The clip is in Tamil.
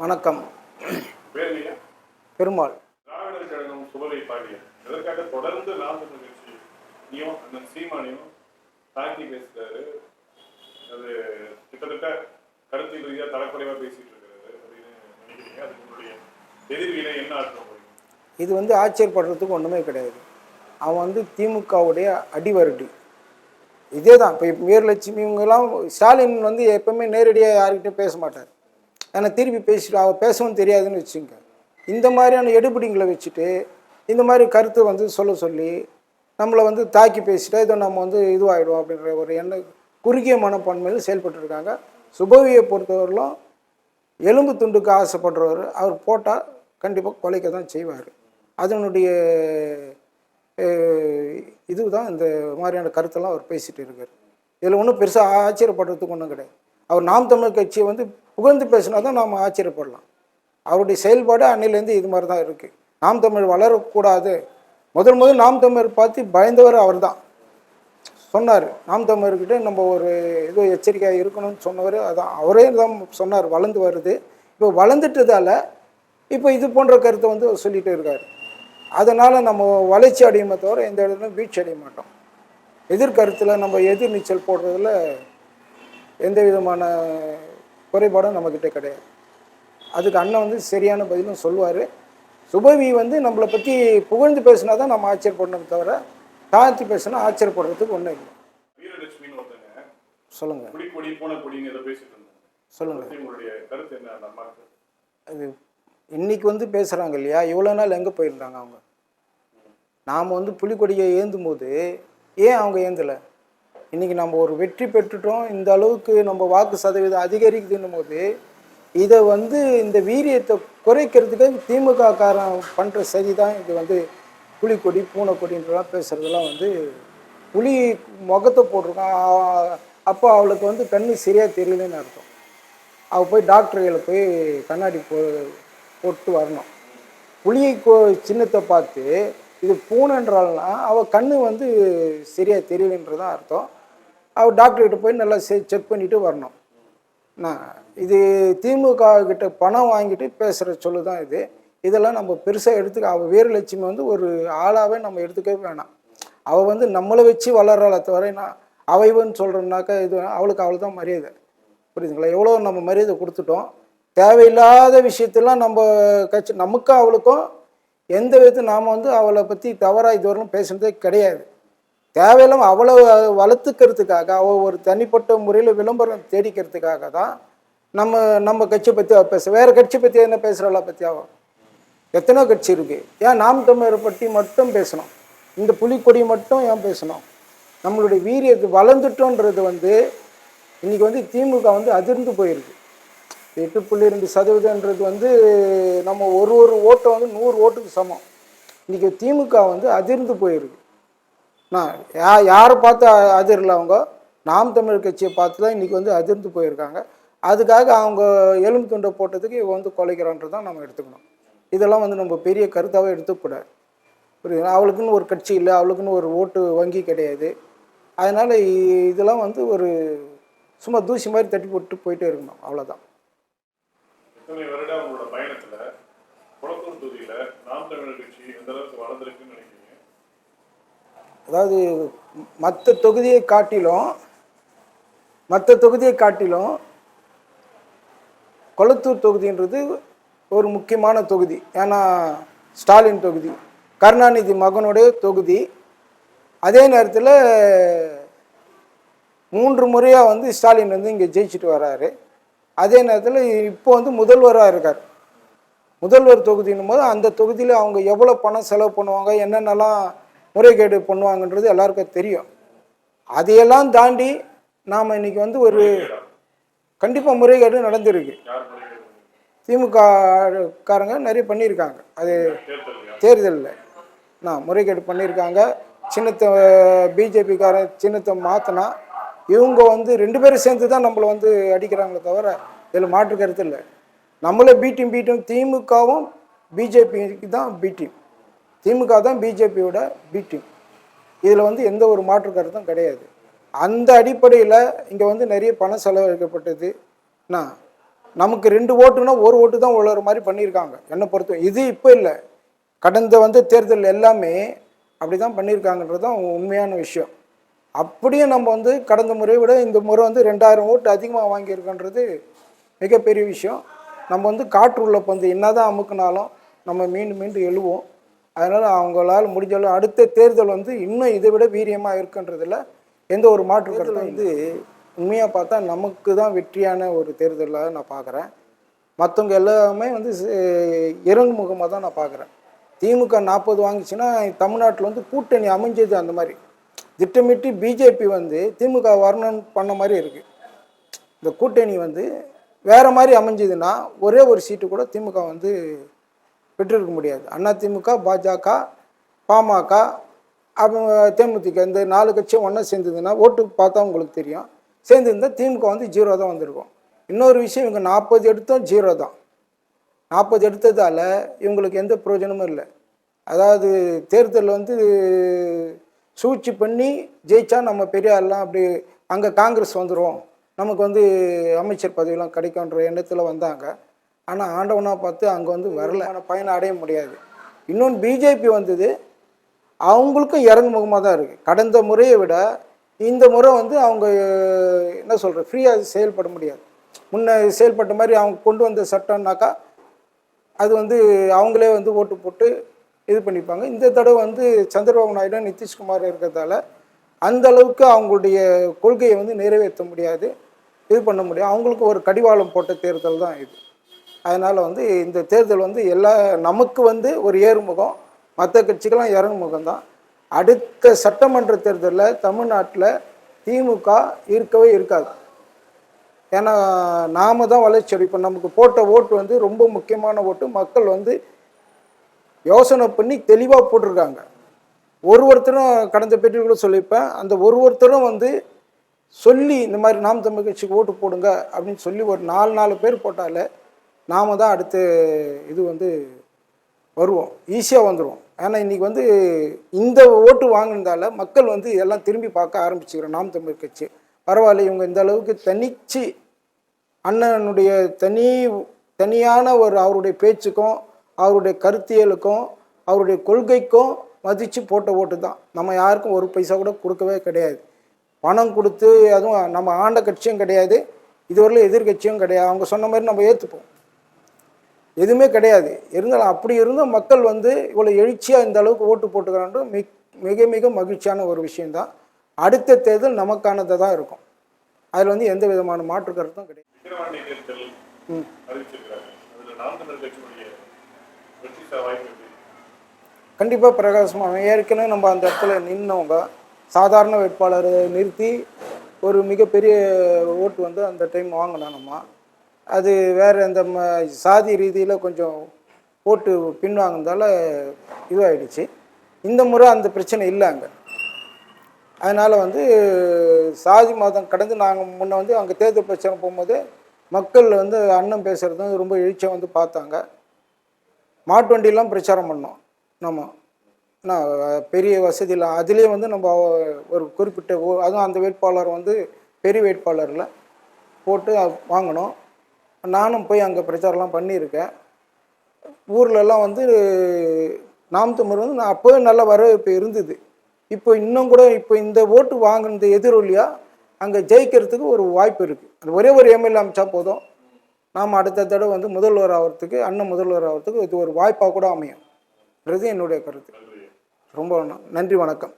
வணக்கம். பெருமாள். தொடர்ந்து கிட்டத்தட்ட கருத்து ரீதியா தரக்குறைவா பேசிட்டு எதிர்வினை என்ன இது வந்து ஆச்சரியப்படுறதுக்கு ஒன்றுமே கிடையாது. அவன் வந்து திமுகவுடைய அடிவருடி. இதே தான் இப்போ வீரலட்சுமி இவங்கெல்லாம் ஸ்டாலின் வந்து எப்பவுமே நேரடியாக யார்கிட்டயும் பேச மாட்டார். ஏன்னா திருப்பி பேசிட்டு அவர் பேசவும் தெரியாதுன்னு வச்சுங்க. இந்த மாதிரியான எடுபிடிங்களை வச்சுட்டு இந்த மாதிரி கருத்து வந்து சொல்ல சொல்லி நம்மளை வந்து தாக்கி பேசிட்டா இதை நம்ம வந்து இதுவாகிடும் அப்படின்ற ஒரு எண்ண குறுகிய மனப்பான்மையில் செயல்பட்டு இருக்காங்க சுபவியை பொறுத்தவரையிலும் எலும்பு துண்டுக்கு ஆசைப்படுறவர் அவர் போட்டால் கண்டிப்பாக கொலைக்க தான் செய்வார். அதனுடைய இதுதான் இந்த மாதிரியான கருத்தெல்லாம் அவர் பேசிகிட்டு இருக்கார். இதில் ஒன்றும் பெருசாக ஆச்சரியப்படுறதுக்கு ஒன்றும் கிடையாது. அவர் நாம் தமிழ் கட்சியை வந்து புகழ்ந்து பேசினா தான் நாம் ஆச்சரியப்படலாம். அவருடைய செயல்பாடு அன்னையிலேருந்து இது மாதிரி தான் இருக்குது நாம் தமிழ் வளரக்கூடாது. முதல் முதல் நாம் தமிழர் பார்த்து பயந்தவர் அவர் தான் சொன்னார். நாம் தமிழர்கிட்ட நம்ம ஒரு இது எச்சரிக்கையாக இருக்கணும்னு சொன்னவர் அதான். அவரே தான் சொன்னார் வளர்ந்து வருது. இப்போ வளர்ந்துட்டதால் இப்போ இது போன்ற கருத்தை வந்து சொல்லிகிட்டு இருக்கார். அதனால் நம்ம வளர்ச்சி அடையுமே தவிர எந்த இடத்துலையும் வீழ்ச்சி அடைய மாட்டோம். எதிர்கருத்தில் நம்ம எதிர் நீச்சல் போடுறதுல எந்த விதமான குறைபாடும் நம்மக்கிட்ட கிடையாது. அதுக்கு அண்ணன் வந்து சரியான பதிலும் சொல்லுவார். சுபவி வந்து நம்மளை பற்றி புகழ்ந்து பேசினா தான் நம்ம ஆச்சரியப்படணும் தவிர தாழ்த்தி பேசினா ஆச்சரியப்படுறதுக்கு ஒன்றும் இல்லை. அந்த அம்மாவுக்கு அது இன்னைக்கு வந்து பேசுகிறாங்க இல்லையா? இவ்வளோ நாள் எங்கே போயிருந்தாங்க அவங்க? நாம் வந்து புலிக்கொடியை ஏந்தும் போது ஏன் அவங்க ஏந்தலை? இன்றைக்கி நம்ம ஒரு வெற்றி பெற்றுட்டோம். இந்த அளவுக்கு நம்ம வாக்கு சதவீதம் அதிகரிக்குதுன்னும் போது இதை வந்து இந்த வீரியத்தை குறைக்கிறதுக்கு திமுக காரன் பண்ணுற சதி தான் இது வந்து புலிக்கொடி பூனைக்கொடின்றலாம் பேசுகிறதெல்லாம் வந்து புலி முகத்தை போட்டிருக்கான். அப்போ அவளுக்கு வந்து கண்ணு சரியாக தெரியலன்னு அர்த்தம். அவள் போய் டாக்டர்களை போய் கண்ணாடி போ போட்டு வரணும். புளியை கோ சின்னத்தை பார்த்து இது பூனைன்றாள்னா அவள் கண்ணு வந்து சரியாக தெரியலன்றதான் அர்த்தம். அவள் டாக்டர்கிட்ட போய் நல்லா செக் பண்ணிவிட்டு வரணும். நான் இது திமுக கிட்ட பணம் வாங்கிட்டு பேசுகிற சொல்லு தான் இது. இதெல்லாம் நம்ம பெருசாக எடுத்துக்க அவள் வீரலட்சுமி வந்து ஒரு ஆளாகவே நம்ம எடுத்துக்கவே வேணாம். அவள் வந்து நம்மளை வச்சு வளர்றாள தவிர நான் அவைவன்னு சொல்கிறோம்னாக்கா இது அவளுக்கு அவள் தான் மரியாதை. புரியுதுங்களா? எவ்வளோ நம்ம மரியாதை கொடுத்துட்டோம். தேவையில்லாத விஷயத்தெல்லாம் நம்ம கட்சி நமக்கும் அவளுக்கும் எந்த விதத்தையும் நாம் வந்து அவளை பற்றி தவறாக இதுவரையிலும் பேசுனதே கிடையாது. தேவையில்லாம அவ்வளோ வளர்த்துக்கிறதுக்காக அவள் ஒரு தனிப்பட்ட முறையில் விளம்பரம் தேடிக்கிறதுக்காக தான் நம்ம நம்ம கட்சி பற்றி அவள் பேச வேறு கட்சி பற்றி என்ன பேசுகிறாளா பற்றி அவள் எத்தனையோ கட்சி இருக்குது ஏன் நாம் தமிழரை பற்றி மட்டும் பேசணும்? இந்த புலிக்கொடி மட்டும் ஏன் பேசணும்? நம்மளுடைய வீரியத்தை வளர்ந்துட்டோன்றது வந்து இன்றைக்கி வந்து திமுக வந்து அதிர்ந்து போயிருக்கு. எட்டு புள்ளி ரெண்டு சதவீதன்றது வந்து நம்ம ஒரு ஒரு ஓட்டை வந்து நூறு ஓட்டுக்கு சமம். இன்றைக்கி திமுக வந்து அதிர்ந்து போயிருக்கு. நான் யா யாரை பார்த்து அதிரல அவங்க? நாம் தமிழர் கட்சியை பார்த்து தான் இன்றைக்கி வந்து அதிர்ந்து போயிருக்காங்க. அதுக்காக அவங்க எலும்பு துண்டை போட்டதுக்கு இவன் வந்து கொலைக்கிறான்றது தான் நம்ம எடுத்துக்கணும். இதெல்லாம் வந்து நம்ம பெரிய கருத்தாகவே எடுத்துக்கூடாது. புரியுது அவளுக்குன்னு ஒரு கட்சி இல்லை அவளுக்குன்னு ஒரு ஓட்டு வங்கி கிடையாது. அதனால் இதெல்லாம் வந்து ஒரு சும்மா தூசி மாதிரி தட்டி போட்டு போயிட்டே இருக்கணும். அவ்வளோதான் இத்தனை குளத்தூர் நாம் தமிழர் கட்சி எந்த அளவுக்கு வளர்ந்துருக்குன்னு அதாவது மற்ற தொகுதியை காட்டிலும் மற்ற தொகுதியை காட்டிலும் கொளத்தூர் தொகுதின்றது ஒரு முக்கியமான தொகுதி. ஏன்னா ஸ்டாலின் தொகுதி கருணாநிதி மகனுடைய தொகுதி. அதே நேரத்தில் மூன்று முறையாக வந்து ஸ்டாலின் வந்து இங்கே ஜெயிச்சுட்டு வராரு. அதே நேரத்தில் இப்போ வந்து முதல்வராக இருக்கார். முதல்வர் தொகுதின்னும் போது அந்த தொகுதியில் அவங்க எவ்வளோ பணம் செலவு பண்ணுவாங்க என்னென்னலாம் முறைகேடு பண்ணுவாங்கன்றது எல்லாருக்கும் தெரியும். அதையெல்லாம் தாண்டி நாம் இன்னைக்கு வந்து ஒரு கண்டிப்பாக முறைகேடு நடந்திருக்கு. திமுக காரங்க நிறைய பண்ணியிருக்காங்க. அது தேர்தலில். நான் முறைகேடு பண்ணியிருக்காங்க. சின்னத்தை பிஜேபிக்காரன் சின்னத்தை மாற்றினா இவங்க வந்து ரெண்டு பேரும் சேர்ந்து தான் நம்மளை வந்து அடிக்கிறாங்களே தவிர இதில் மாற்று கருத்து இல்லை. நம்மளே பி டீம் பி டீம் திமுகவும் பிஜேபிக்கு தான் பி டீம் திமுக தான் பிஜேபியோட பி டீம் இதில் வந்து எந்த ஒரு மாற்று கருத்தும் கிடையாது. அந்த அடிப்படையில் இங்கே வந்து நிறைய பணம் செலவழிக்கப்பட்டது. நான் நமக்கு ரெண்டு ஓட்டுனா ஒரு ஓட்டு தான் உழற மாதிரி பண்ணியிருக்காங்க. என்னை பொறுத்த இது இப்போ இல்லை. கடந்த வந்து தேர்தல் எல்லாமே அப்படி தான் பண்ணியிருக்காங்கன்றது தான் உண்மையான விஷயம். அப்படியே நம்ம வந்து கடந்த முறையை விட இந்த முறை வந்து ரெண்டாயிரம் ஓட்டு அதிகமாக வாங்கியிருக்கன்றது மிகப்பெரிய விஷயம். நம்ம வந்து காற்று உள்ள பந்து என்னதான் அமுக்குனாலும் நம்ம மீண்டும் மீண்டும் எழுவோம். அதனால் அவங்களால முடிஞ்ச அளவு அடுத்த தேர்தல் வந்து இன்னும் இதை விட வீரியமாக இருக்குன்றதுல எந்த ஒரு மாற்று கருத்தும் வந்து உண்மையாக பார்த்தா நமக்கு தான் வெற்றியான ஒரு தேர்தலாக நான் பார்க்குறேன். மற்றவங்க எல்லாமே வந்து இறங்குமுகமாக தான் நான் பார்க்குறேன். திமுக நாற்பது வாங்கிச்சுன்னா தமிழ்நாட்டில் வந்து கூட்டணி அமைஞ்சது அந்த மாதிரி. திட்டமிட்டு பிஜேபி வந்து திமுக வரணும்னு பண்ண மாதிரி இருக்குது இந்த கூட்டணி வந்து வேற மாதிரி அமைஞ்சதுன்னா ஒரே ஒரு சீட்டு கூட திமுக வந்து பெற்றிருக்க முடியாது. அதிமுக திமுக பாஜக பாமக தேமுதிக இந்த நாலு கட்சியும் ஒன்றா சேர்ந்ததுன்னா ஓட்டு பார்த்தா உங்களுக்கு தெரியும். சேர்ந்துருந்தால் திமுக வந்து ஜீரோ தான் வந்திருக்கும். இன்னொரு விஷயம் இவங்க நாற்பது எடுத்தும் ஜீரோ தான். நாற்பது எடுத்ததால் இவங்களுக்கு எந்த பிரயோஜனமும் இல்லை. அதாவது தேர்தல் வந்து சூழ்ச்சி பண்ணி ஜெயிச்சா நம்ம பெரிய ஆள்லாம் அப்படி அங்கே காங்கிரஸ் வந்துடும் நமக்கு வந்து அமைச்சர் பதவியெலாம் கிடைக்கும்ன்ற எண்ணத்தில் வந்தாங்க. ஆனால் ஆண்டவனாக பார்த்து அங்கே வந்து வரல. ஆனால் பயனை அடைய முடியாது. இன்னொன்று பிஜேபி வந்தது அவங்களுக்கும் இறங்குமுகமாக தான் இருக்குது கடந்த முறையை விட இந்த முறை வந்து அவங்க என்ன சொல்கிற ஃப்ரீயாக செயல்பட முடியாது. முன்ன செயல்பட்ட மாதிரி அவங்க கொண்டு வந்த சட்டம்னாக்கா அது வந்து அவங்களே வந்து ஓட்டு போட்டு இது பண்ணிப்பாங்க. இந்த தடவை வந்து சந்திரபாபு நாயுடு நிதிஷ்குமார் இருக்கிறதால அந்த அளவுக்கு அவங்களுடைய கொள்கையை வந்து நிறைவேற்ற முடியாது. இது பண்ண முடியும் அவங்களுக்கு ஒரு கடிவாளம் போட்ட தேர்தல் தான் இது. அதனால் வந்து இந்த தேர்தல் வந்து எல்லா நமக்கு வந்து ஒரு ஏறுமுகம் மற்ற கட்சிக்கெல்லாம் இறங்குமுகம் தான். அடுத்த சட்டமன்ற தேர்தலில் தமிழ்நாட்டில் திமுக இருக்கவே இருக்காது. ஏன்னா நாம தான் வளர்ச்சி அடைப்போம். நமக்கு போட்ட ஓட்டு வந்து ரொம்ப முக்கியமான ஓட்டு. மக்கள் வந்து யோசனை பண்ணி தெளிவாக போட்டிருக்காங்க. ஒரு ஒருத்தரும் கடந்த பேட்டியில் கூட சொல்லியிருப்பேன். அந்த ஒரு ஒருத்தரும் வந்து சொல்லி இந்த மாதிரி நாம் தமிழ் கட்சிக்கு ஓட்டு போடுங்க அப்படின்னு சொல்லி ஒரு நாலு நாலு பேர் போட்டாலே நாம் தான் அடுத்த இது வந்து வருவோம். ஈஸியாக வந்துடுவோம் ஏன்னா இன்றைக்கி வந்து இந்த ஓட்டு வாங்கினதால மக்கள் வந்து இதெல்லாம் திரும்பி பார்க்க ஆரம்பிச்சுக்கிறோம் நாம் தமிழ் கட்சி. பரவாயில்ல இவங்க இந்த அளவுக்கு தனிச்சு அண்ணனுடைய தனி தனியான ஒரு அவருடைய பேச்சுக்கும் அவருடைய கருத்தியலுக்கும் அவருடைய கொள்கைக்கும் மதித்து போட்ட ஓட்டு தான். நம்ம யாருக்கும் ஒரு பைசா கூட கொடுக்கவே கிடையாது. பணம் கொடுத்து அதுவும் நம்ம ஆண்ட கட்சியும் கிடையாது. இதுவரையிலும் எதிர்கட்சியும் கிடையாது. அவங்க சொன்ன மாதிரி நம்ம ஏற்றுப்போம் எதுவுமே கிடையாது. இருந்தாலும் அப்படி இருந்தும் மக்கள் வந்து இவ்வளோ எழுச்சியாக இந்த அளவுக்கு ஓட்டு போட்டுக்கிறான்றது மிக மிக மிக மகிழ்ச்சியான ஒரு விஷயம்தான். அடுத்த தேர்தல் நமக்கானதாக தான் இருக்கும். அதில் வந்து எந்த விதமான மாற்று கருத்தும் கிடையாது. கண்டிப்பாக பிரகாசமாக ஏற்கனவே நம்ம அந்த இடத்துல நின்னவங்க சாதாரண வேட்பாளரை நிறுத்தி ஒரு மிகப்பெரிய ஓட்டு வந்து அந்த டைம் வாங்கினோம் நம்ம அது வேறு அந்த ம சாதி ரீதியில் கொஞ்சம் போட்டு பின்வாங்கினதால இதுவாகிடுச்சு இந்த முறை அந்த பிரச்சனை இல்லை அங்கே. அதனால் வந்து சாதி மதம் கடந்து நாங்கள் முன்னே வந்து அங்கே தேர்தல் பிரச்சனை போகும்போது மக்கள் வந்து அண்ணன் பேசுகிறது வந்து ரொம்ப எழுச்சியாக வந்து பார்த்தாங்க. மாட்டு வண்டியெல்லாம் பிரச்சாரம் பண்ணோம். நம்ம. நான் பெரிய வசதியில் அதுலேயே வந்து நம்ம ஒரு குறிப்பிட்ட அதுவும் அந்த வேட்பாளர் வந்து பெரிய வேட்பாளரில் போட்டு வாங்கினோம். நானும் போய் அங்கே பிரச்சாரம்லாம் பண்ணியிருக்கேன். ஊர்லெல்லாம் வந்து நாம் தமிழ் வந்து நான் அப்போவே நல்ல வரவேற்பு இருந்தது. இப்போ இன்னும் கூட இப்போ இந்த ஓட்டு வாங்கினது எதிரொலியாக அங்கே ஜெயிக்கிறதுக்கு ஒரு வாய்ப்பு இருக்குது அது ஒரே ஒரு எம்எல்ஏ அமைச்சா போதும். நாம் அடுத்த தடவை வந்து முதல்வர் ஆகிறதுக்கு அண்ணன் முதல்வர் ஆகிறதுக்கு இது ஒரு வாய்ப்பாக கூட அமையும்ன்றது என்னுடைய கருத்து. ரொம்ப நன்றி வணக்கம்.